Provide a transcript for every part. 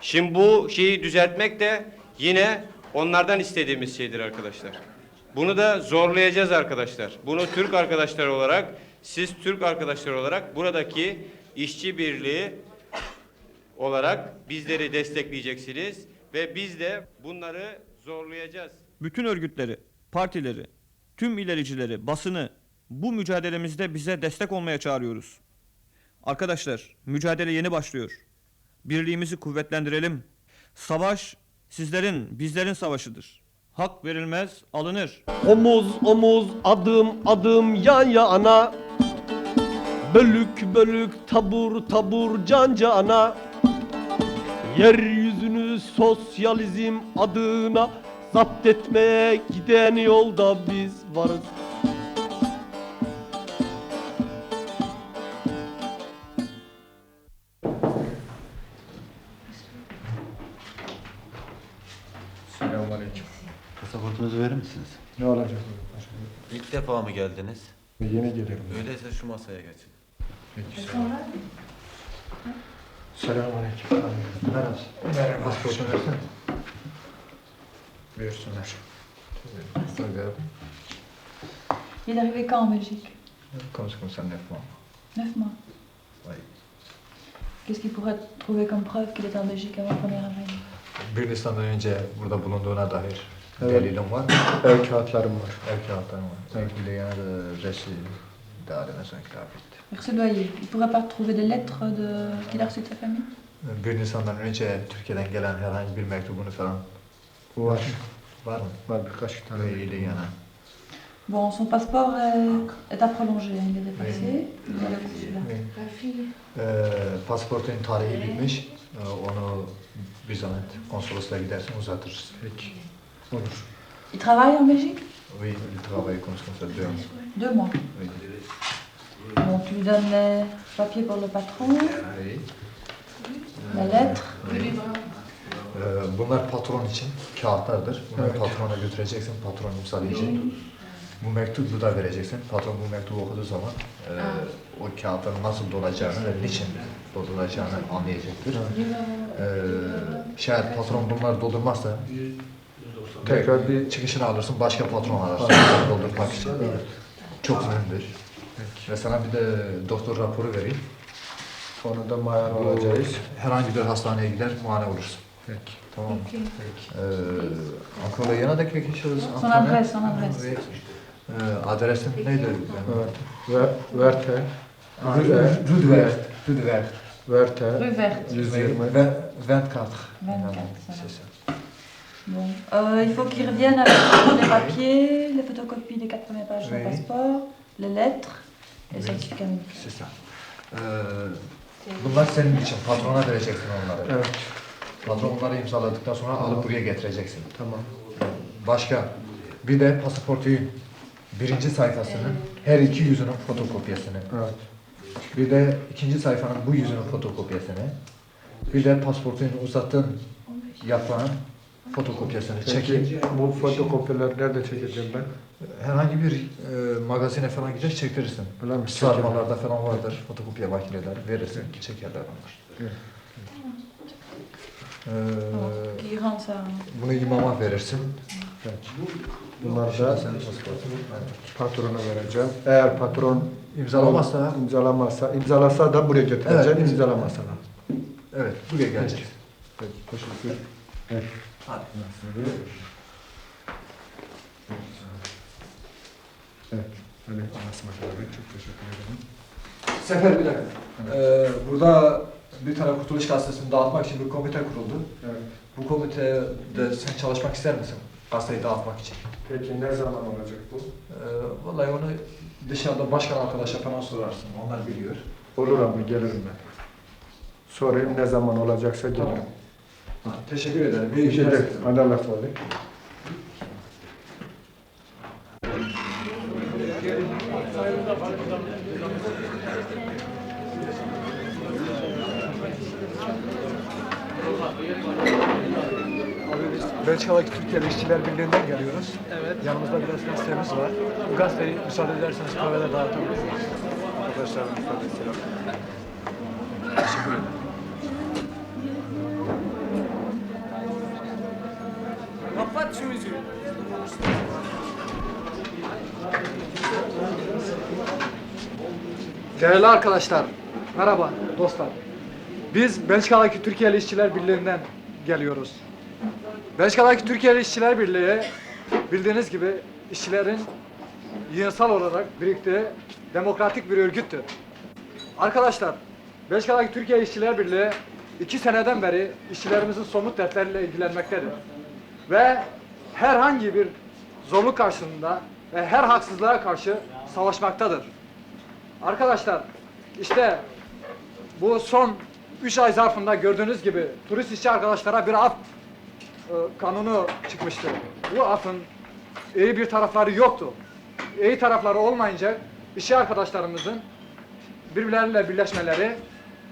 Şimdi bu şeyi düzeltmek de yine onlardan istediğimiz şeydir arkadaşlar. Bunu da zorlayacağız arkadaşlar. Bunu Türk arkadaşlar olarak, siz Türk arkadaşlar olarak buradaki işçi birliği olarak bizleri destekleyeceksiniz ve biz de bunları zorlayacağız. bütün örgütleri, partileri, tüm ilericileri, basını bu mücadelemizde bize destek olmaya çağırıyoruz. Arkadaşlar, mücadele yeni başlıyor. Birliğimizi kuvvetlendirelim. Savaş sizlerin, bizlerin savaşıdır. Hak verilmez, alınır. Omuz omuz adım adım yan yana Bölük bölük tabur tabur can cana Yeryüzünü sosyalizm adına Zapt etmeye giden yolda biz varız Defa mı geldiniz? Yeni gelirim. Öyleyse şu masaya geçin. Peki olun. Selamünaleyküm. Merhaba. Merhaba. Pasaportunu versene. Buyursunlar. Il est arrivé quand en Belgique Comme ça, neuf mois. Neuf mois. Oui. Qu'est-ce qu'il pourrait trouver comme preuve qu'il était en Belgique avant le 1er avril Bir Nisan'dan önce burada bulunduğuna dair Evet. delilim var. Ev kağıtlarım var. Ev kağıtlarım var. Sevgili yana da resim idare mesela kitap etti. Merci doyer. Il pourrait pas trouver des lettres de... qu'il a reçues de sa famille Bir Nisan'dan önce Türkiye'den gelen herhangi bir mektubunu falan Var. var mı? Var birkaç tane. Ve ile yana. Bon, son passeport est, est à prolonger. Il est dépassé. Il est consulat. Ee, pasaportun tarihi bitmiş. Ee, onu bir zahmet konsolosluğa gidersin uzatırız. Peki. Olur. Il travaille en Belgique Oui, il travaille comme ça, deux mois. Oui. Bon, tu lui donnes les papiers pour le patron, Oui. la lettre. Ee, bunlar patron için kağıtlardır. Bunları Evet. patrona götüreceksin, patron imzalayacak. Bu mektubu da vereceksin. Patron bu mektubu okuduğu zaman e, o kağıtların nasıl dolacağını ve niçin doldurulacağını anlayacaktır. Ee, şayet patron bunları doldurmazsa tekrar bir çıkışını alırsın, başka patron ararsın doldurmak için. Çok mühimdir. Ve sana bir de doktor raporu vereyim. Onu da mayan olacağız. Herhangi bir hastaneye gider, muayene olursun. Peki. Tamam mı? Ee, Ankara'ya yana da geçiyoruz. Son adresse, son adresse. Ee, adresin neydi? Evet. Ve, verte. Rüdver. Rüdver. Rüdver. Verte. Rue verte. 120. Ve 24. 24, C'est ça ça. Bon. Euh, il faut qu'il revienne avec les papiers, les photocopies des quatre premières pages de Oui. son passeport, les lettres et le certificat médical. C'est ça. Ee, bunlar senin için. Patrona vereceksin onları. Evet. Patron onları imzaladıktan sonra alıp buraya getireceksin. Tamam. Başka. Bir de pasaportun birinci sayfasının her iki yüzünün fotokopyasını. Evet. Bir de ikinci sayfanın bu yüzünün fotokopyasını. Bir de pasaportun uzattığın yaprağın fotokopyasını çekip Peki bu fotokopiler nerede çekeceğim ben? herhangi bir e, magazine falan gider çektirirsin. Öyle mi? Sarmalarda falan vardır fotokopiye makineler verirsin çekerler onlar. Evet. Ee, rend ça bunu imama verirsin. Bunları da. Evet. patrona vereceğim. Eğer patron İmzalamazsa imzalamazsa, imzalasa da buraya getireceğim, Evet. imzalamasa da. evet buraya gelecek. Peki, teşekkür Evet. Hadi. Evet. Hadi Asma abi, çok teşekkür ederim. Sefer bir dakika. Ee, burada bir tane Kurtuluş Gazetesi'ni dağıtmak için bir komite kuruldu. Evet. Bu komitede sen çalışmak ister misin? Gazeteyi dağıtmak için. Peki ne zaman olacak bu? Ee, vallahi onu dışarıda başkan arkadaşa falan sorarsın. Onlar biliyor. Olur abi gelirim ben. Sorayım ne zaman olacaksa gelirim. Ha, teşekkür ederim. Bir şey de hadi Allah'a. Belçika'daki Türkiye İşçiler Birliği'nden geliyoruz. Evet. Yanımızda biraz gazetemiz var. Bu gazeteyi müsaade ederseniz kahvede dağıtabiliriz. Arkadaşlar müsaade Değerli arkadaşlar, merhaba dostlar. Biz Belçika'daki Türkiye'li İşçiler Birliği'nden geliyoruz. Belçika'daki Türkiye'li İşçiler Birliği bildiğiniz gibi işçilerin yığınsal olarak birlikte demokratik bir örgüttür. Arkadaşlar, Belçika'daki Türkiye İşçiler Birliği iki seneden beri işçilerimizin somut dertleriyle ilgilenmektedir. Ve herhangi bir zorluk karşısında ve her haksızlığa karşı savaşmaktadır. Arkadaşlar işte bu son 3 ay zarfında gördüğünüz gibi turist işçi arkadaşlara bir af e, kanunu çıkmıştı. Bu afın iyi bir tarafları yoktu. İyi tarafları olmayınca işçi arkadaşlarımızın birbirleriyle birleşmeleri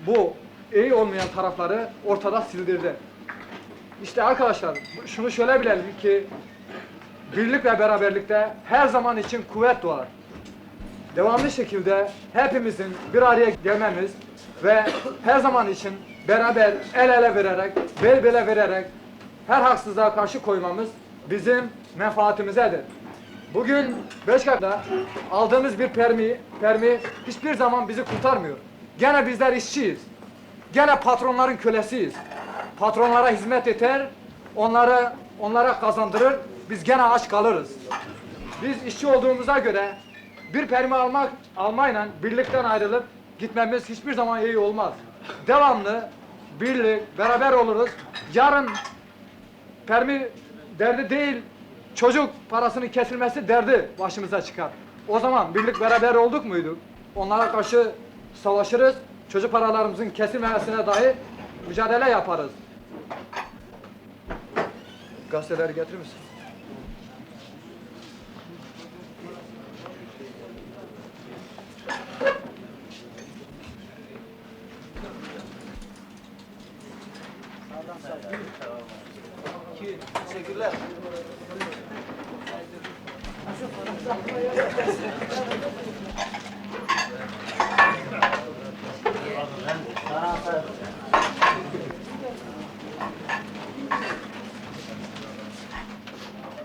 bu iyi olmayan tarafları ortada sildirdi. İşte arkadaşlar şunu şöyle bilelim ki birlik ve beraberlikte her zaman için kuvvet doğar devamlı şekilde hepimizin bir araya gelmemiz ve her zaman için beraber el ele vererek, bel bele vererek her haksızlığa karşı koymamız bizim menfaatimizedir. Bugün Beşiktaş'ta aldığımız bir permi, permi hiçbir zaman bizi kurtarmıyor. Gene bizler işçiyiz. Gene patronların kölesiyiz. Patronlara hizmet eder, onları onlara kazandırır, biz gene aç kalırız. Biz işçi olduğumuza göre bir permi almak almayla birlikten ayrılıp gitmemiz hiçbir zaman iyi olmaz. Devamlı birlik, beraber oluruz. Yarın permi derdi değil, çocuk parasının kesilmesi derdi başımıza çıkar. O zaman birlik beraber olduk muydu? Onlara karşı savaşırız, çocuk paralarımızın kesilmemesine dahi mücadele yaparız. Gazeteleri getirir misin?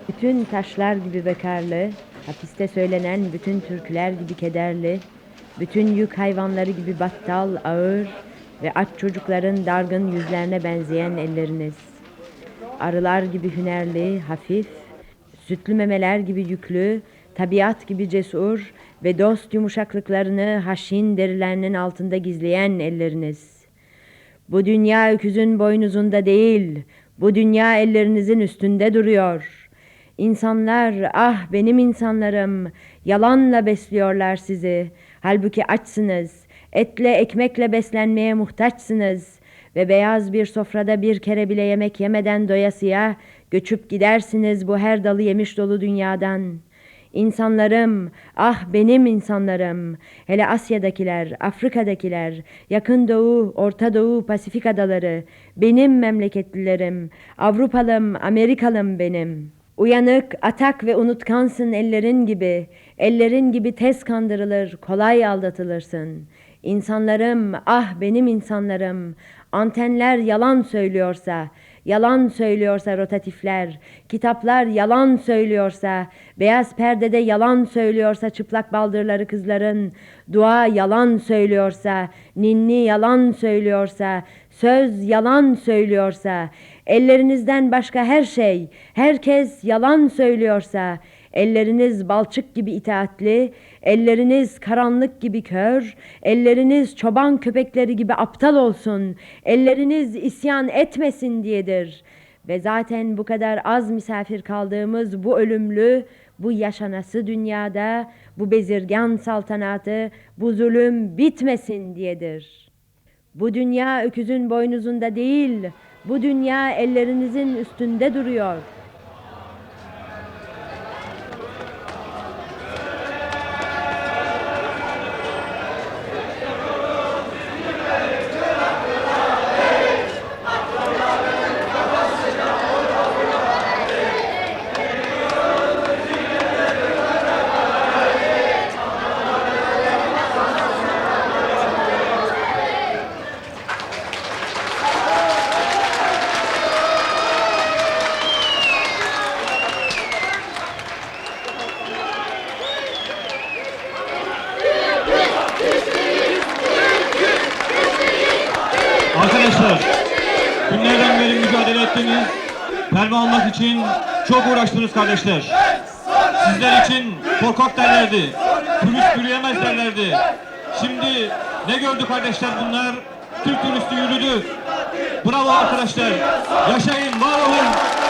Bütün taşlar gibi bekarlı, hapiste söylenen bütün türküler gibi kederli, bütün yük hayvanları gibi battal, ağır ve aç çocukların dargın yüzlerine benzeyen elleriniz. Arılar gibi hünerli, hafif, sütlü memeler gibi yüklü, tabiat gibi cesur ve dost yumuşaklıklarını haşin derilerinin altında gizleyen elleriniz. Bu dünya öküzün boynuzunda değil, bu dünya ellerinizin üstünde duruyor. İnsanlar, ah benim insanlarım, yalanla besliyorlar sizi. Halbuki açsınız, etle ekmekle beslenmeye muhtaçsınız. Ve beyaz bir sofrada bir kere bile yemek yemeden doyasıya göçüp gidersiniz bu her dalı yemiş dolu dünyadan.'' İnsanlarım, ah benim insanlarım, hele Asya'dakiler, Afrika'dakiler, Yakın Doğu, Orta Doğu, Pasifik adaları, benim memleketlilerim, Avrupalım, Amerikalım benim. Uyanık, atak ve unutkansın ellerin gibi, ellerin gibi tez kandırılır, kolay aldatılırsın. İnsanlarım, ah benim insanlarım, antenler yalan söylüyorsa, Yalan söylüyorsa rotatifler, kitaplar yalan söylüyorsa, beyaz perdede yalan söylüyorsa çıplak baldırları kızların, dua yalan söylüyorsa, ninni yalan söylüyorsa, söz yalan söylüyorsa, ellerinizden başka her şey, herkes yalan söylüyorsa, Elleriniz balçık gibi itaatli, elleriniz karanlık gibi kör, elleriniz çoban köpekleri gibi aptal olsun, elleriniz isyan etmesin diyedir. Ve zaten bu kadar az misafir kaldığımız bu ölümlü, bu yaşanası dünyada, bu bezirgan saltanatı, bu zulüm bitmesin diyedir. Bu dünya öküzün boynuzunda değil, bu dünya ellerinizin üstünde duruyor.'' Pembe almak için çok uğraştınız kardeşler. Sizler için korkak derlerdi. Turist yürüyemez derlerdi. Şimdi ne gördü kardeşler bunlar? Türk turisti yürüdü. Bravo arkadaşlar. Yaşayın, var olun.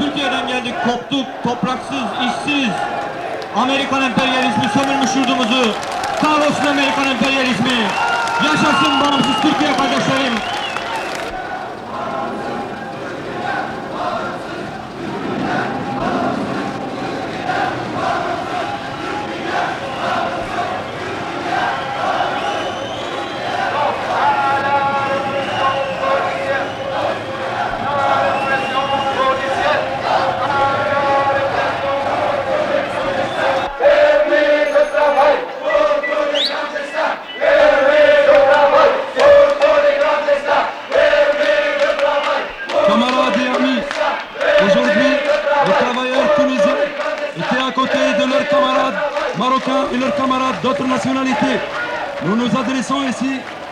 Türkiye'den geldik, koptuk, topraksız, işsiz. Amerikan emperyalizmi sömürmüş yurdumuzu. Kahrolsun Amerikan emperyalizmi. Yaşasın bağımsız Türkiye kardeşlerim.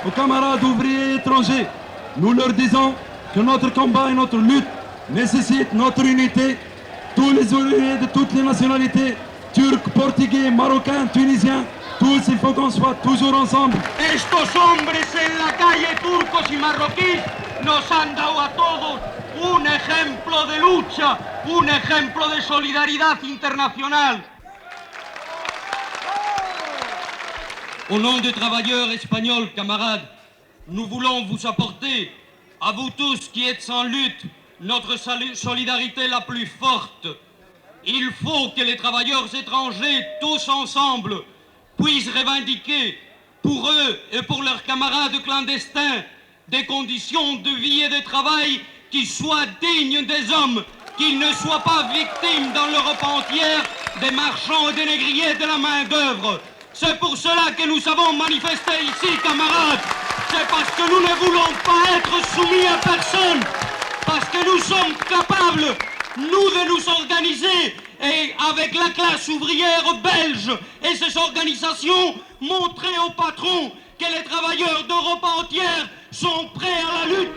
Aux camarades ouvriers étrangers. Nous leur disons que notre combat et notre lutte nécessitent notre unité. Tous les ouvriers de toutes les nationalités, turcs, portugais, marocains, tunisiens, tous, il faut qu'on soit toujours ensemble. Estos hombres en la calle, turcos y marroquíes, nos han dado a todos un ejemplo de lucha, un ejemplo de solidaridad internacional. Au nom des travailleurs espagnols, camarades, nous voulons vous apporter, à vous tous qui êtes en lutte, notre solidarité la plus forte. Il faut que les travailleurs étrangers, tous ensemble, puissent revendiquer pour eux et pour leurs camarades clandestins des conditions de vie et de travail qui soient dignes des hommes, qu'ils ne soient pas victimes dans l'Europe entière des marchands et des négriers de la main-d'œuvre. C'est pour cela que nous avons manifesté ici, camarades. C'est parce que nous ne voulons pas être soumis à personne. Parce que nous sommes capables, nous, de nous organiser et avec la classe ouvrière belge et ses organisations, montrer aux patrons que les travailleurs d'Europe entière sont prêts à la lutte.